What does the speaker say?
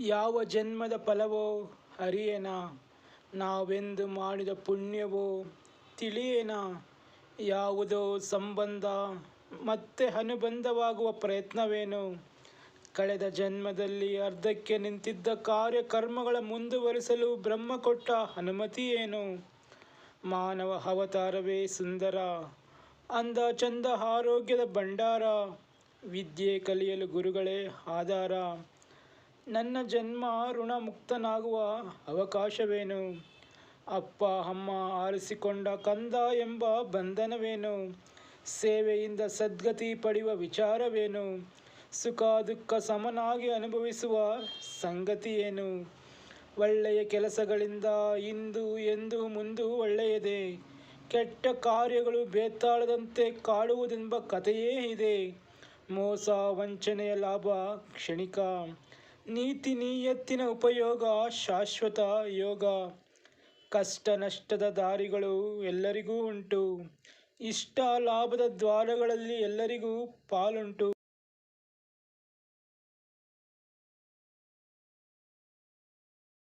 ಯಾವ ಜನ್ಮದ ಫಲವೋ ಅರಿಯೇನ? ನಾವೆಂದು ಮಾಡಿದ ಪುಣ್ಯವೋ ತಿಳಿಯೇನ? ಯಾವುದೋ ಸಂಬಂಧ ಮತ್ತೆ ಅನುಬಂಧವಾಗುವ ಪ್ರಯತ್ನವೇನು? ಕಳೆದ ಜನ್ಮದಲ್ಲಿ ಅರ್ಧಕ್ಕೆ ನಿಂತಿದ್ದ ಕಾರ್ಯಕರ್ಮಗಳ ಮುಂದುವರಿಸಲು ಬ್ರಹ್ಮ ಕೊಟ್ಟ ಅನುಮತಿಯೇನು ಮಾನವ ಅವತಾರವೇ ಸುಂದರ ಅಂದ ಚಂದ ಆರೋಗ್ಯದ ಭಂಡಾರ, ವಿದ್ಯೆ ಕಲಿಯಲು ಗುರುಗಳೇ ಆಧಾರ. ನನ್ನ ಜನ್ಮ ಋಣಮುಕ್ತನಾಗುವ ಅವಕಾಶವೇನು? ಅಪ್ಪ, ಅಮ್ಮ ಆರಿಸಿಕೊಂಡ ಕಂದ ಎಂಬ ಬಂಧನವೇನು? ಸೇವೆಯಿಂದ ಸದ್ಗತಿ ಪಡೆಯುವ ವಿಚಾರವೇನು? ಸುಖ ದುಃಖ ಸಮನಾಗಿ ಅನುಭವಿಸುವ ಸಂಗತಿಯೇನು? ಒಳ್ಳೆಯ ಕೆಲಸಗಳಿಂದ ಇಂದು ಎಂದು ಮುಂದು ಒಳ್ಳೆಯದೇ. ಕೆಟ್ಟ ಕಾರ್ಯಗಳು ಬೇತಾಳದಂತೆ ಕಾಡುವುದೆಂಬ ಕಥೆಯೇ ಇದೆ. ಮೋಸ, ವಂಚನೆಯ ಲಾಭ, ಕ್ಷಣಿಕ. ನೀತಿ ನಿಯತ್ತಿನ ಉಪಯೋಗ, ಶಾಶ್ವತ ಯೋಗ. ಕಷ್ಟ ನಷ್ಟದ ದಾರಿಗಳು ಎಲ್ಲರಿಗೂ ಉಂಟು. ಇಷ್ಟ ಲಾಭದ ದ್ವಾರಗಳಲ್ಲಿ ಎಲ್ಲರಿಗೂ ಪಾಲುಂಟು.